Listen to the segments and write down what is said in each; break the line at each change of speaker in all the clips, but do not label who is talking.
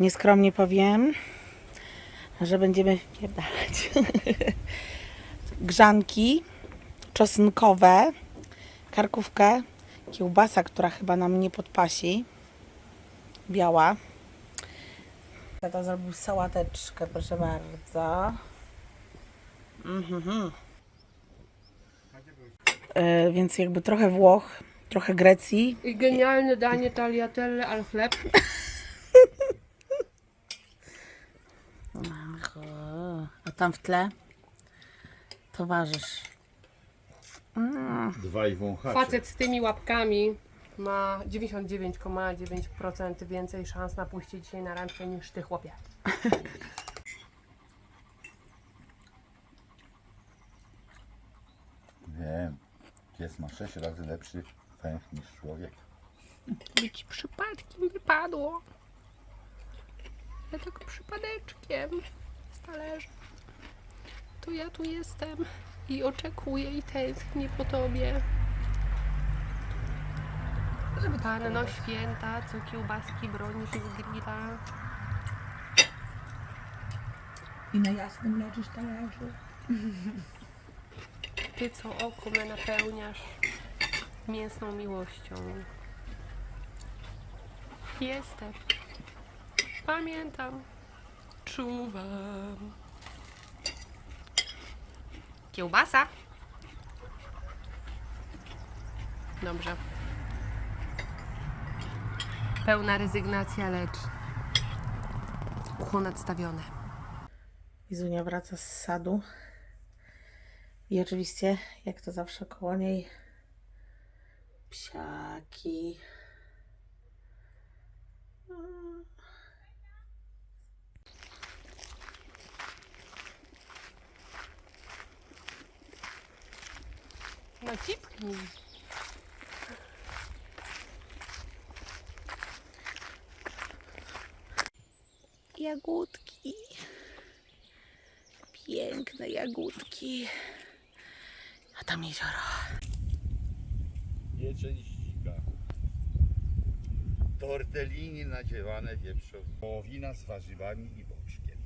Nieskromnie powiem, że będziemy wpierdalać. Grzanki czosnkowe, karkówkę, kiełbasa, która chyba nam nie podpasi, biała. Tata zrobił sałateczkę, proszę bardzo. Mhm. E, więc jakby trochę Włoch, trochę Grecji.
I genialne danie tagliatelle al chleb.
Ach, o, A tam w tle towarzysz.
Dwaj wąchacze.
Facet z tymi łapkami ma 99,9% więcej szans na pójście dzisiaj na randkę niż ty chłopie.
Wiem. Pies ma sześć razy lepszy węch niż człowiek.
By ci przypadkiem wypadło. Ja tak przypadeczkiem z talerza. To ja tu jestem i oczekuję i tęsknię po tobie. Panno święta, co kiełbaski bronisz z grilla.
I na jasnym leżysz talerzu.
Ty, co oko me napełniasz mięsną miłością. Jestem. Pamiętam. Czuwam. Kiełbasa. Dobrze. Pełna rezygnacja, lecz ucho nadstawione.
Izunia wraca z sadu. I oczywiście, jak to zawsze koło niej, psiaki.
No cipknij.
Jagódki. Piękne jagódki. A tam jezioro.
Jeczeń ściga. Tortellini nadziewane wieprzową. Wołowina z warzywami i boczkiem.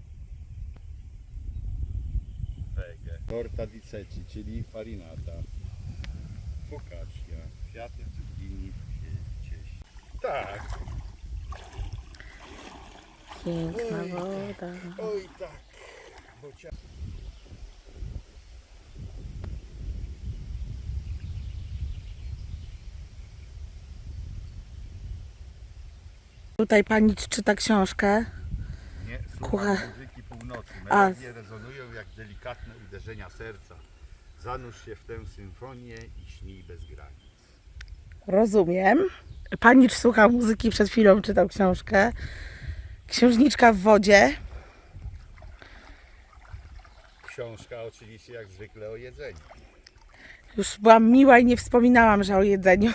Wege. Torta di ceci, czyli farinata. Focaccia. Kwiaty cukinii w cie- cieście. Tak.
Piękna
Oj,
woda.
Oj tak. Bocia...
Tutaj pani czyta książkę.
Nie,
Kucha-
słucham muzyki północy.
A.
Rezonują jak delikatne uderzenia serca. Zanurz się w tę symfonię i śnij bez granic.
Rozumiem. Panicz słuchał muzyki, przed chwilą czytał książkę. Księżniczka w wodzie.
Książka oczywiście jak zwykle o jedzeniu.
Już byłam miła i nie wspominałam, że o jedzeniu.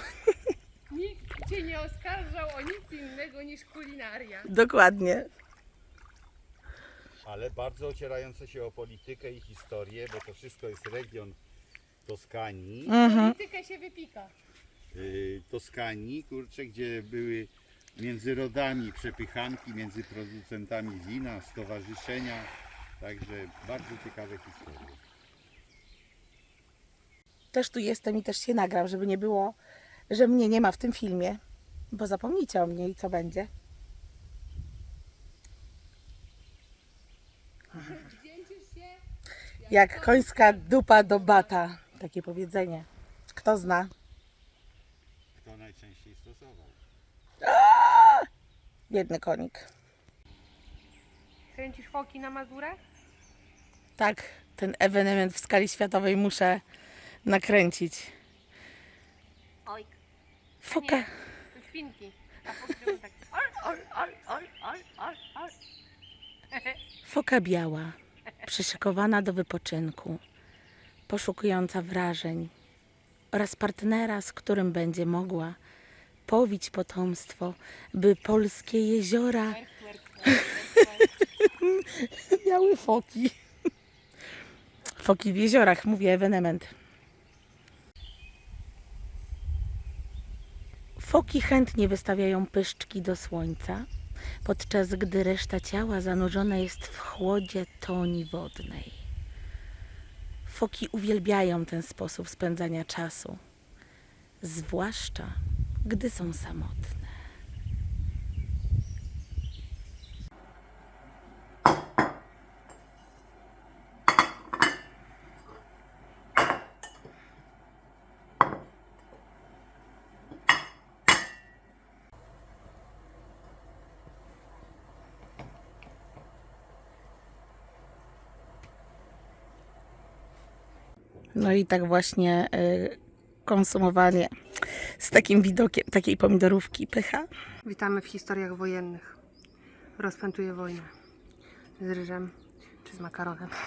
Nikt cię nie oskarżał o nic innego niż kulinaria.
Dokładnie.
Ale bardzo ocierające się o politykę i historię, bo to wszystko jest region Toskanii.
Politykę się wypika.
Yy, Toskanii, kurczę, gdzie były między rodami przepychanki, między producentami wina, stowarzyszenia. Także bardzo ciekawe historie.
Też tu jestem i też się nagram, żeby nie było, że mnie nie ma w tym filmie. Bo zapomnijcie o mnie i co będzie.
Wdzięczysz się?
Jak końska dupa do bata. Takie powiedzenie. Kto zna?
Kto najczęściej stosował?
Biedny konik.
Kręcisz foki na Mazurę?
Tak, ten ewenement w skali światowej muszę nakręcić.
Oj.
Foka.
Nie, to świnki. A tak.
Foka biała, przyszykowana do wypoczynku, poszukująca wrażeń oraz partnera, z którym będzie mogła powić potomstwo, by polskie jeziora miały foki. Foki w jeziorach, mówię, ewenement. Foki chętnie wystawiają pyszczki do słońca, podczas gdy reszta ciała zanurzona jest w chłodzie toni wodnej. Foki uwielbiają ten sposób spędzania czasu, zwłaszcza gdy są samotne. No i tak właśnie y, konsumowanie z takim widokiem takiej pomidorówki pycha.
Witamy w historiach wojennych. Rozpętuję wojnę. Z ryżem czy z makaronem.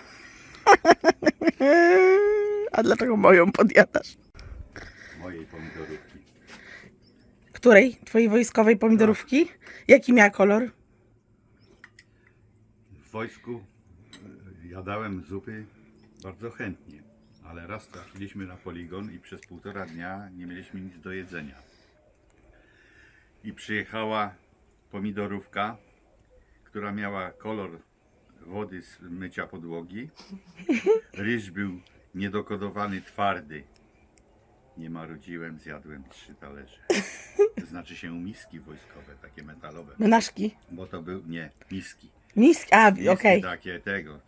A dlaczego moją podjadasz?
Mojej pomidorówki.
Której? Twojej wojskowej pomidorówki? Jaki miała kolor?
W wojsku e, jadałem zupy bardzo chętnie, ale raz trafiliśmy na poligon i przez półtora dnia nie mieliśmy nic do jedzenia. I przyjechała pomidorówka, która miała kolor wody z mycia podłogi. Ryż był niedokodowany, twardy. Nie marudziłem, zjadłem trzy talerze. To znaczy się miski wojskowe, takie metalowe.
Menaszki.
Bo to był, nie, miski.
Miski. A,
Miski
okej.
takie tego.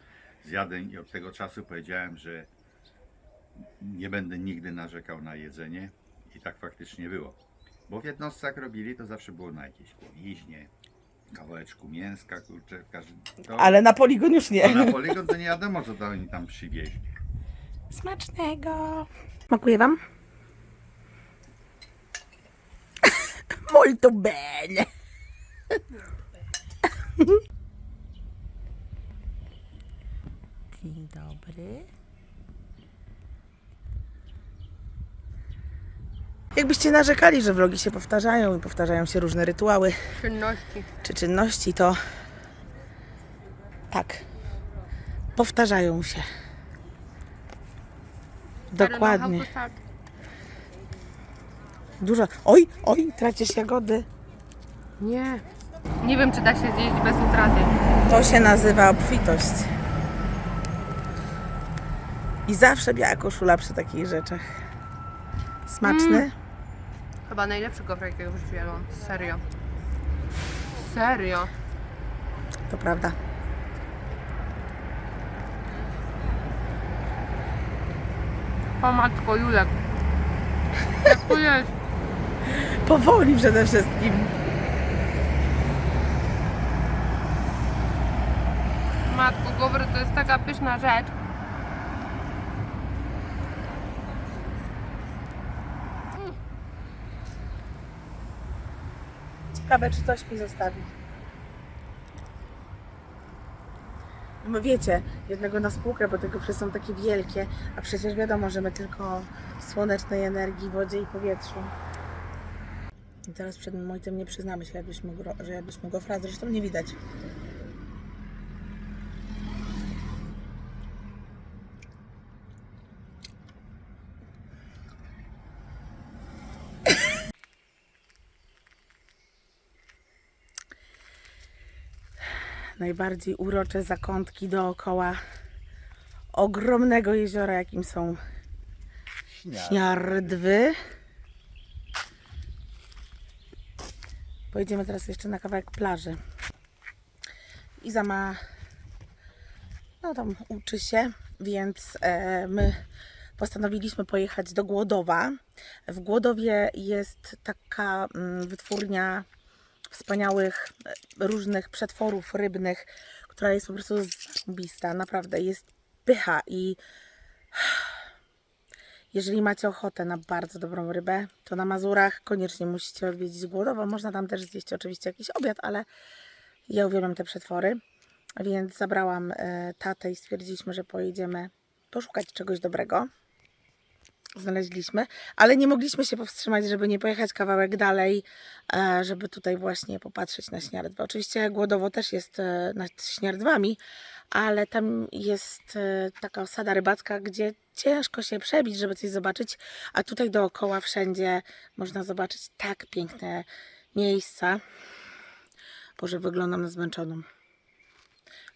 Zjadłem i od tego czasu powiedziałem, że nie będę nigdy narzekał na jedzenie i tak faktycznie było. Bo w jednostkach robili to zawsze było na jakieś głowiźnie, kawałeczku mięska, kurczę, każdy, to,
Ale na poligon już
a
nie.
na poligon to nie wiadomo co to oni tam przywieźli.
Smacznego. Smakuje Wam? Molto bene. Dzień dobry. Jakbyście narzekali, że vlogi się powtarzają i powtarzają się różne rytuały
Czynności.
czy czynności, to tak, powtarzają się. Dokładnie. Dużo. Oj, oj, tracisz jagody.
Nie. Nie wiem, czy da się zjeść bez utraty.
To się nazywa obfitość. I zawsze biała koszula przy takich rzeczach. Smaczny?
Chyba najlepszy gofr, jakiego w życiu jadłam. Serio. Serio.
To prawda.
O matko, Julek. Jak to jest?
Powoli przede wszystkim.
Matko, gofry to jest taka pyszna rzecz.
Ciekawe, czy coś mi zostawi. No wiecie, jednego na spółkę, bo te gofry są takie wielkie, a przecież wiadomo, że my tylko słonecznej energii, wodzie i powietrzu. I teraz przed Mojtem nie przyznamy się, jadłyśmy, że jadłyśmy gofra, zresztą nie widać. Najbardziej urocze zakątki dookoła ogromnego jeziora, jakim są Śniardwy. Pojedziemy teraz jeszcze na kawałek plaży. Iza ma, no tam uczy się, więc e, my postanowiliśmy pojechać do Głodowa. W Głodowie jest taka mm, wytwórnia wspaniałych e, różnych przetworów rybnych, która jest po prostu zbista. Naprawdę jest pycha i jeżeli macie ochotę na bardzo dobrą rybę, to na Mazurach koniecznie musicie odwiedzić Głodowo. Można tam też zjeść oczywiście jakiś obiad, ale ja uwielbiam te przetwory, więc zabrałam e, tatę i stwierdziliśmy, że pojedziemy poszukać czegoś dobrego. Znaleźliśmy, ale nie mogliśmy się powstrzymać, żeby nie pojechać kawałek dalej, e, żeby tutaj właśnie popatrzeć na śniardwę. Oczywiście Głodowo też jest e, nad śniardwami, ale tam jest e, taka osada rybacka, gdzie ciężko się przebić, żeby coś zobaczyć, a tutaj dookoła wszędzie można zobaczyć tak piękne miejsca. Boże, wyglądam zmęczoną.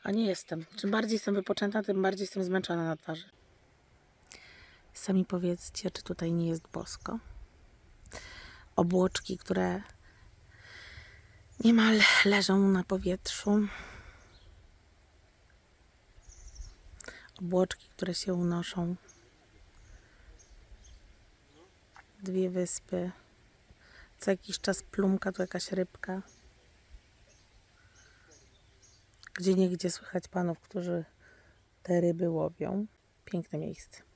A nie jestem. Czym bardziej jestem wypoczęta, tym bardziej jestem zmęczona na twarzy. Sami powiedzcie, czy tutaj nie jest bosko. Obłoczki, które niemal leżą na powietrzu. Obłoczki, które się unoszą. Dwie wyspy. Co jakiś czas plumka, tu jakaś rybka. Gdzie niegdzie słychać panów, którzy te ryby łowią. Piękne miejsce.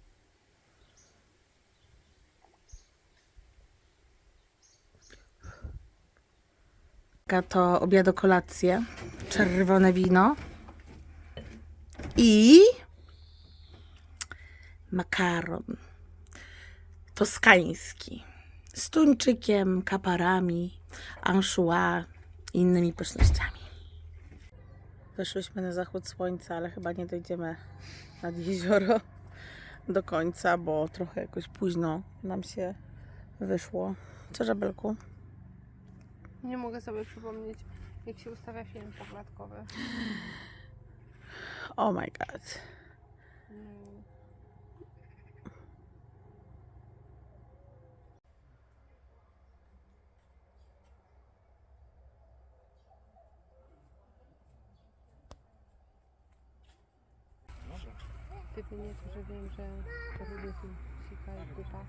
To obiado kolację. Czerwone wino. I makaron toskański z tuńczykiem, kaparami, anchois innymi pysznościami. Weszłyśmy na zachód słońca, ale chyba nie dojdziemy nad jezioro do końca, bo trochę jakoś późno nam się wyszło. Co, żabelku?
Nie mogę sobie przypomnieć, jak się ustawia film poklatkowy.
Oh my god.
Mm. Gdyby nie to, że wiem, że to lubię tu sika i kupa.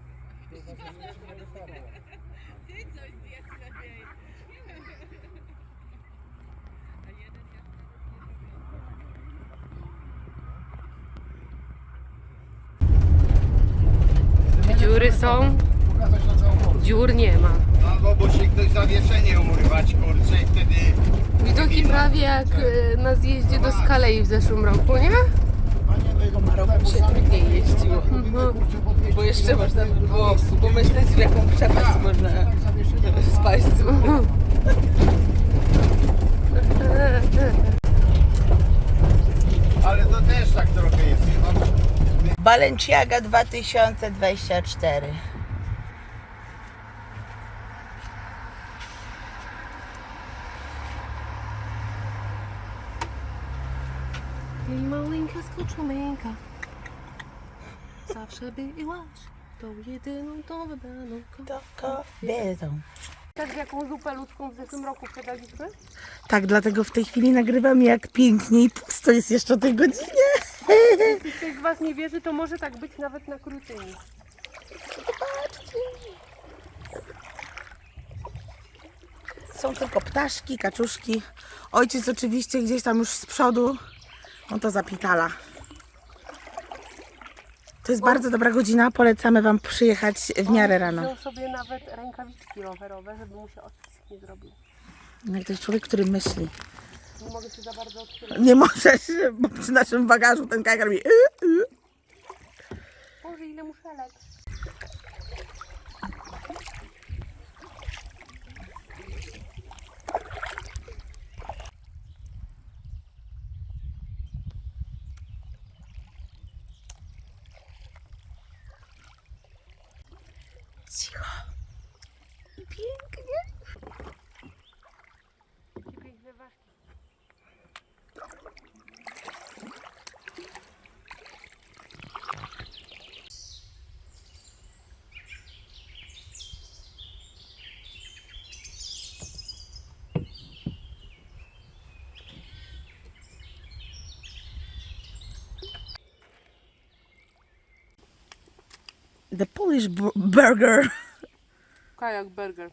Dziury są, dziur nie ma.
Albo musi ktoś zawieszenie urwać, kurczę, i wtedy...
Widoki prawie jak e, na zjeździe do Skalei w zeszłym roku, nie?
Tego Maroku się trudniej jeździło, bo jeszcze można było pomyśleć, w jaką przepaść można spaść.
Ale to też tak trochę jest, chyba.
Balenciaga 2024.
Jej maleńka skoczumeńka Zawsze byłaś tą jedyną, tą wybraną
To kobietą.
Tak jaką zupę ludzką w zeszłym roku sprzedaliśmy?
Tak, dlatego w tej chwili nagrywam jak pięknie i pusto jest jeszcze o tej godzinie.
Jeśli ktoś z Was nie wierzy, to może tak być nawet na krócej.
Są tylko ptaszki, kaczuszki. Ojciec oczywiście gdzieś tam już z przodu. On to zapitala. To jest bardzo dobra godzina. Polecamy Wam przyjechać w miarę rano.
Wziął sobie nawet rękawiczki rowerowe, żeby mu się odcisk nie zrobił.
Jak to jest człowiek, który myśli.
Nie mogę się za bardzo odchylać.
Nie możesz, bo przy naszym bagażu ten kajak robi. y, y.
Boże, ile muszelek.
Cicho. The Polish bu- Burger.
Kajak burger.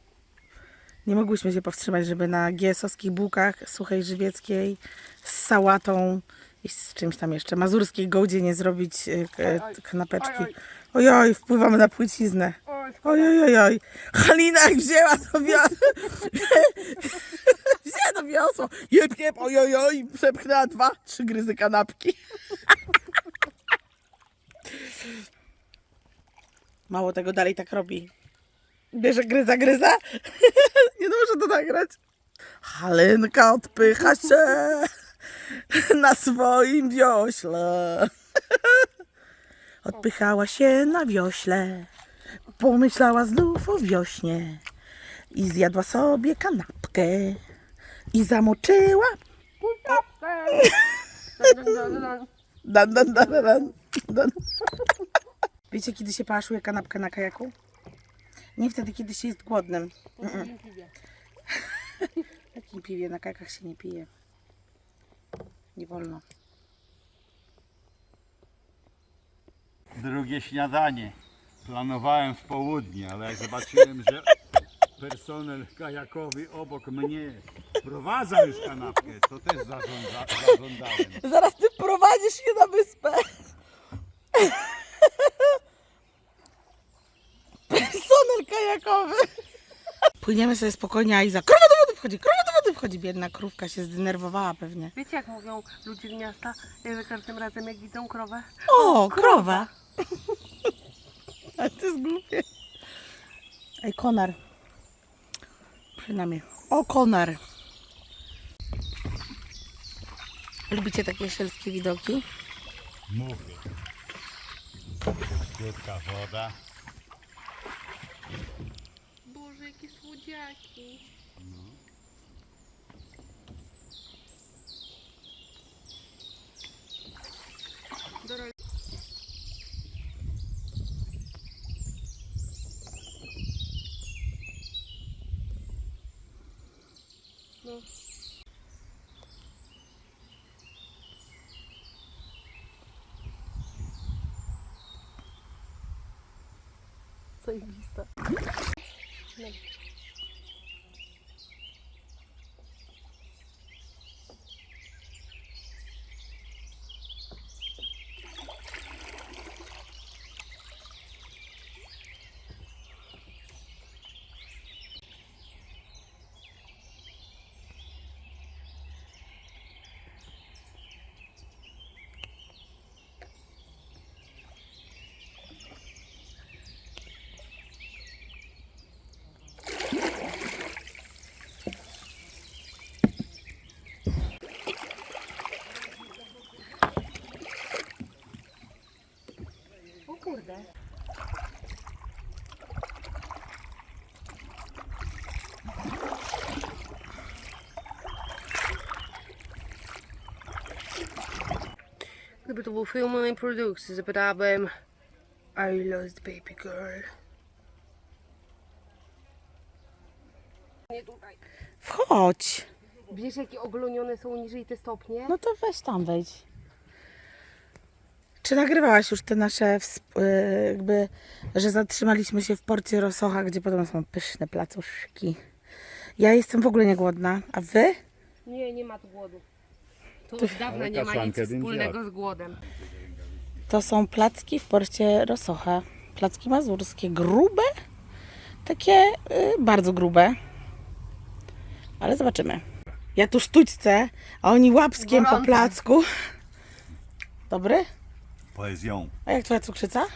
Nie mogłyśmy się powstrzymać, żeby na giesowskich bułkach suchej żywieckiej z sałatą i z czymś tam jeszcze, mazurskiej gołdzie nie zrobić e,
oj.
kanapeczki.
Oj,
Ojoj, wpływamy na płyciznę.
Oj,
Ojoj, ojoj. Halina wzięła to wiosło. Wzięła to wiosło. Jep, jep, ojoj, oj. Przepchnęła dwa, trzy gryzy kanapki. Mało tego, dalej tak robi. Bierze gryza, gryza. Nie muszę to nagrać. Halinka odpycha się na swoim wiośle. Odpychała się na wiośle. Pomyślała znów o wiośnie i zjadła sobie kanapkę. I zamoczyła. Dan, dan, dan, dan, dan, dan. Wiecie, kiedy się paszuje kanapkę na kajaku? Nie wtedy, kiedy się jest głodnym. Mm-mm. W jakim piwie? Na kajakach się nie pije. Nie wolno.
Drugie śniadanie. Planowałem w południe, ale jak zobaczyłem, że personel kajakowy obok mnie prowadza już kanapkę, to też zarządza, zażądałem.
Zaraz ty prowadzisz się na wyspę. Płyniemy sobie spokojnie, a Iza, krowa do wody wchodzi, krowa do wody wchodzi. Biedna krówka się zdenerwowała pewnie.
Wiecie jak mówią ludzie z miasta, za każdym razem jak widzą krowę?
O, krowa. A to jest głupie. Ej, konar. Przynajmniej. O, konar. Lubicie takie sielskie widoki?
Mówię. Krótka woda.
Jakie Gdyby to był film mojej produkcji, zapytałabym I lost baby girl. Nie tutaj.
Wchodź.
Wiesz jakie oglonione są niżej te stopnie?
No to weź tam wejdź. Czy nagrywałaś już te nasze, wsp- y, jakby, że zatrzymaliśmy się w porcie Rosocha, gdzie potem są pyszne placuszki. Ja jestem w ogóle niegłodna, a wy?
Nie, nie ma tu głodu. To od dawna
Ale
nie ma nic wspólnego z głodem.
To są placki w porcie Rosocha. Placki mazurskie, grube, takie y, bardzo grube. Ale zobaczymy. Ja tu sztućce, a oni łapskiem po
Gorąco.
placku. Dobry?
Poezją.
A jak twoja cukrzyca?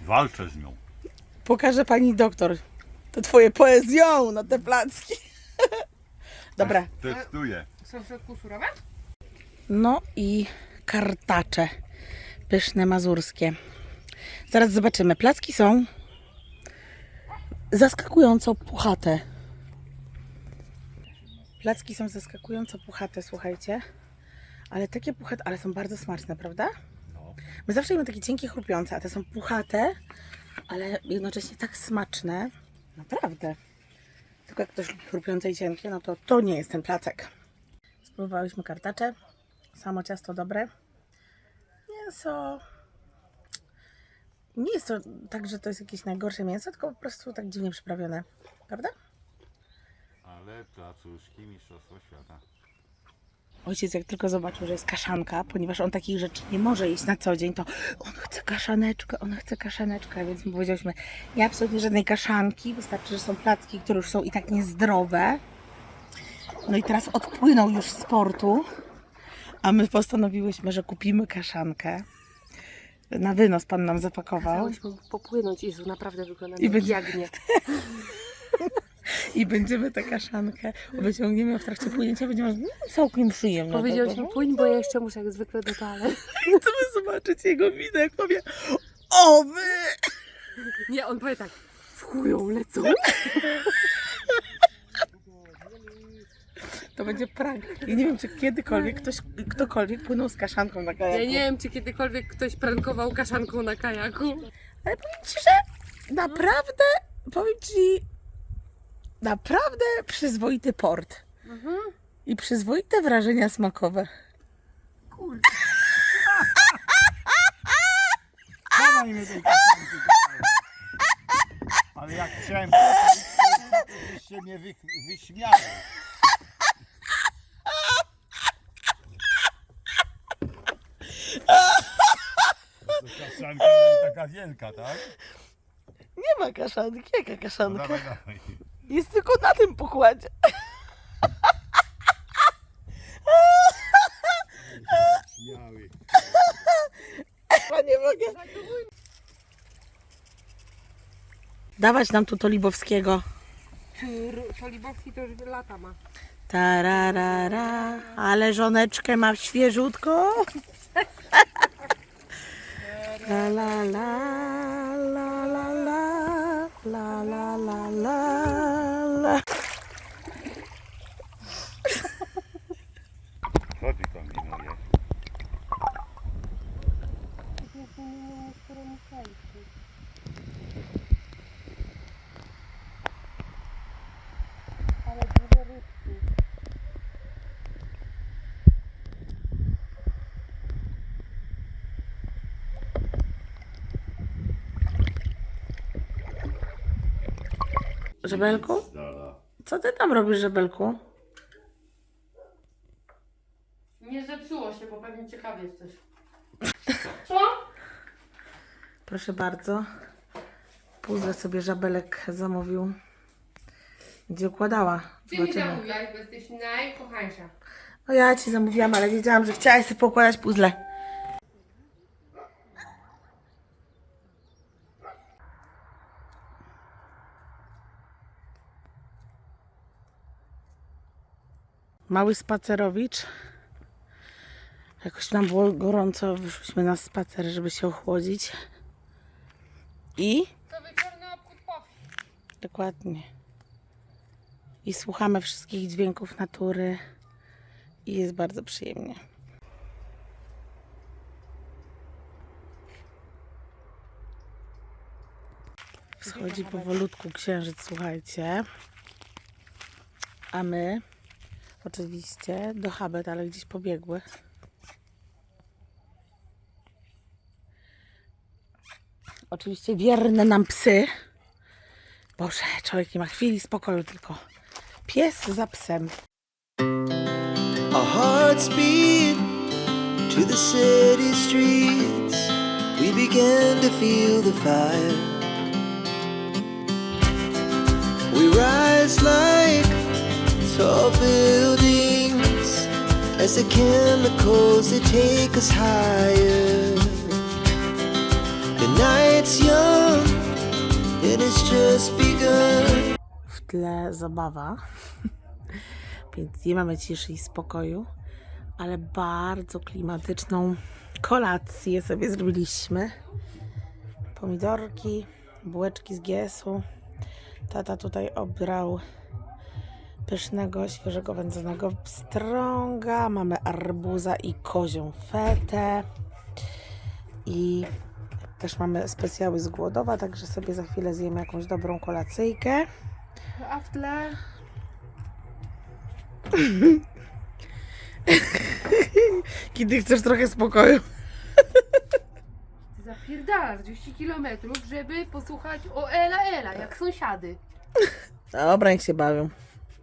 Walczę z nią.
Pokaże pani doktor. To twoje poezją na te placki. Dobra.
Testuję.
Są w środku surowe?
No i kartacze. Pyszne mazurskie. Zaraz zobaczymy. Placki są zaskakująco puchate. Placki są zaskakująco puchate, słuchajcie. Ale takie puchate, ale są bardzo smaczne, prawda? My zawsze jemy takie cienkie, chrupiące, a te są puchate, ale jednocześnie tak smaczne. Naprawdę. Tylko jak ktoś lubi chrupiące i cienkie, no to to nie jest ten placek. Spróbowałyśmy kartacze. Samo ciasto dobre. Mięso. Nie jest to tak, że to jest jakieś najgorsze mięso, tylko po prostu tak dziwnie przyprawione. Prawda?
Ale placuszki Mistrzostwo Świata.
Ojciec jak tylko zobaczył, że jest kaszanka, ponieważ on takich rzeczy nie może jeść na co dzień, to on chce kaszaneczkę, on chce kaszaneczkę, więc my powiedzieliśmy, nie absolutnie żadnej kaszanki, wystarczy, że są placki, które już są i tak niezdrowe. No i teraz odpłynął już z portu, a my postanowiłyśmy, że kupimy kaszankę. Na wynos pan nam zapakował
Chciałyśmy popłynąć. Jezu, naprawdę wygląda
I
jak
będzie-. i będziemy tę kaszankę, wyciągniemy w trakcie płynięcia, będzie mm, całkiem przyjemne.
Powiedziałyśmy płyń, bo ja jeszcze muszę jak zwykle do toalety.
Chcemy zobaczyć jego minę, jak powie, o wy!
Nie, on powie tak, w chują lecą.
To będzie prank. I nie wiem, czy kiedykolwiek ktoś, ktokolwiek płynął z kaszanką na kajaku.
Ja nie wiem, czy kiedykolwiek ktoś prankował kaszanką na kajaku.
Ale powiem Ci, że naprawdę, powiem Ci, naprawdę przyzwoity port. I przyzwoite wrażenia smakowe.
Dawaj mi tej kaszanki, dawaj. Ale jak chciałem potem, to byście mnie wy, wyśmiali. To kaszanka jest taka wielka, tak?
Nie ma kaszanki, jaka
No
kaszanka?
dawaj, dawaj.
Jest tylko na tym pokładzie.
Śmiały.
Ja nie mogę. Dawać nam tu Tolibowskiego.
Polibowski to już lata ma.
Tararara, ale żoneczkę ma świeżutko. La la la la la la la la la
Co ty kombinujesz?
Żebelku? Co ty tam robisz, Żebelku?
Nie zepsuło się, bo pewnie ciekawy jesteś. Co?
Proszę bardzo. Puzzle sobie Żabelek zamówił. Gdzie układała.
Ty mi
Zobaczymy.
zamówiłaś, bo jesteś najkochańsza.
No ja ci zamówiłam, ale wiedziałam, że chciałaś sobie poukładać puzzle. Mały spacerowicz. Jakoś nam było gorąco, wyszliśmy na spacer, żeby się ochłodzić. I. Dokładnie. I słuchamy wszystkich dźwięków natury. I jest bardzo przyjemnie. Wschodzi powolutku księżyc, słuchajcie. A my oczywiście do Habet, ale gdzieś pobiegły. Oczywiście wierne nam psy. Boże, człowiek nie ma chwili spokoju, tylko pies za psem.
To the city streets. We began to feel the fire. We rise like tall buildings as the chemicals they take us higher. The night's young and it's just begun.
W tle zabawa, więc nie mamy ciszy i spokoju, ale bardzo klimatyczną kolację sobie zrobiliśmy. Pomidorki, bułeczki z giesu. Tata tutaj obrał pysznego, świeżego wędzonego strąga. Mamy arbuza i kozią fetę. I też mamy specjały z głodowa, także sobie za chwilę zjemy jakąś dobrą kolacyjkę.
A w tle
Kiedy chcesz trochę spokoju.
zapierdalasz 200 kilometrów, żeby posłuchać o Ela Ela, jak sąsiady.
Dobra, niech się bawią.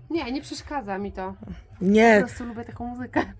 Nie, nie przeszkadza mi to. Po
Nie,
prostu lubię taką muzykę.